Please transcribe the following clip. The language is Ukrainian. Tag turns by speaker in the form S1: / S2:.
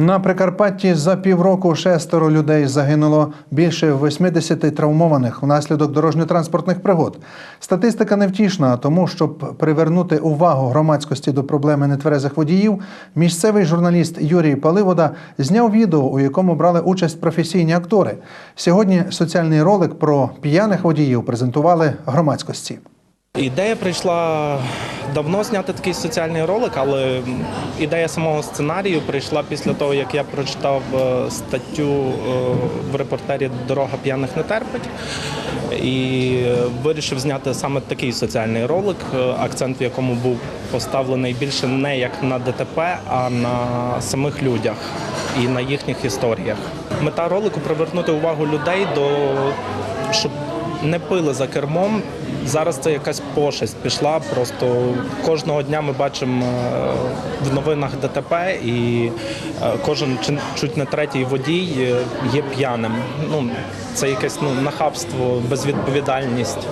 S1: На Прикарпатті за півроку шестеро людей загинуло більше 80 травмованих внаслідок дорожньо-транспортних пригод. Статистика невтішна, тому щоб привернути увагу громадськості до проблеми нетверезих водіїв, місцевий журналіст Юрій Паливода зняв відео, у якому брали участь професійні актори. Сьогодні соціальний ролик про п'яних водіїв презентували громадськості.
S2: Ідея прийшла давно зняти такий соціальний ролик, але ідея самого сценарію прийшла після того, як я прочитав е, статтю е, в репортері Дорога п'яних не терпить і вирішив зняти саме такий соціальний ролик, е, акцент в якому був поставлений більше не як на ДТП, а на самих людях і на їхніх історіях. Мета ролику привернути увагу людей до щоб не пили за кермом. Зараз це якась пошесть пішла. Просто кожного дня ми бачимо е, в новинах ДТП, і е, кожен чуть не третій водій е, є п'яним. Ну це якесь ну нахабство, безвідповідальність.